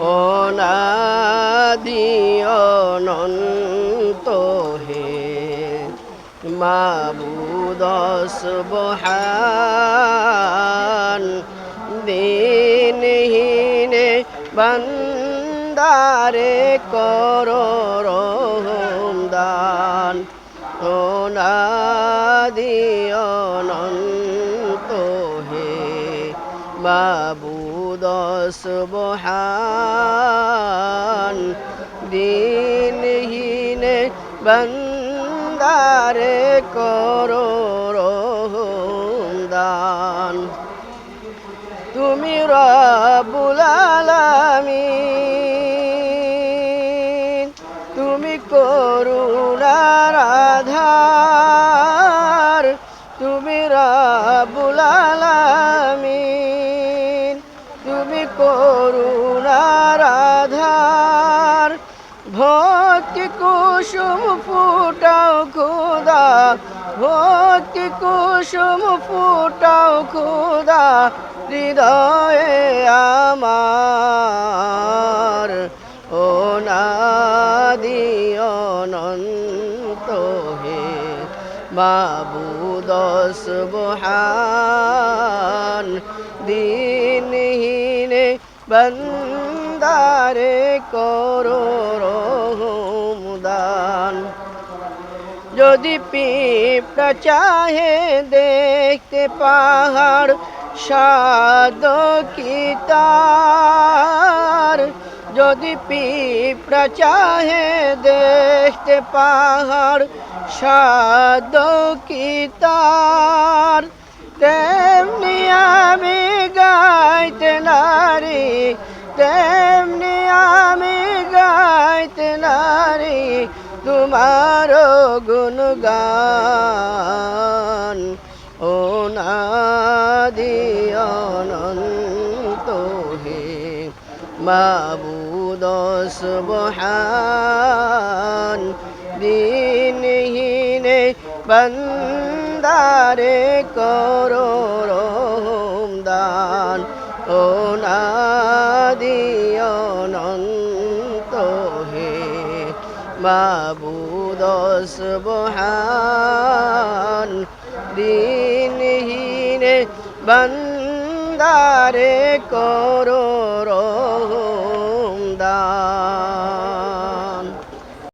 অনাদি অনন্ত হে। মাবুদস বহান দিনহীনে বন্দারে করো রহম দান। অনাদি অনন্ত হে। মাবুদস বহান দিনহীনে বন্দারে করো রহম দান তুমি রবুল আলামিন। তুমি করুণার কুসুম ফুটাও খুদা, ভক্তি কুসুম ফুটাও খুদা, হৃদয়ে আমার। ও নাদি অনন্ত হে মাবুদস বহান দিনহীনে বন্দারে করো যদি পিঁপড়া চাহে দেখতে পাহাড় সাদ কি তার? যদি পিঁপড়া চাহে দেখতে পাহাড় সাদ কি তার? তেমনি আমি গাইতে নারী, তেমনি তোমার গুণগান, ও নাদি অনন্ত হে মাবুদস বহান, দিনহীনে বন্দারে করো রহম দান ও নাদি অনন্ত হে মাবুদস বহান দিনহীন বন্দারে করো রহ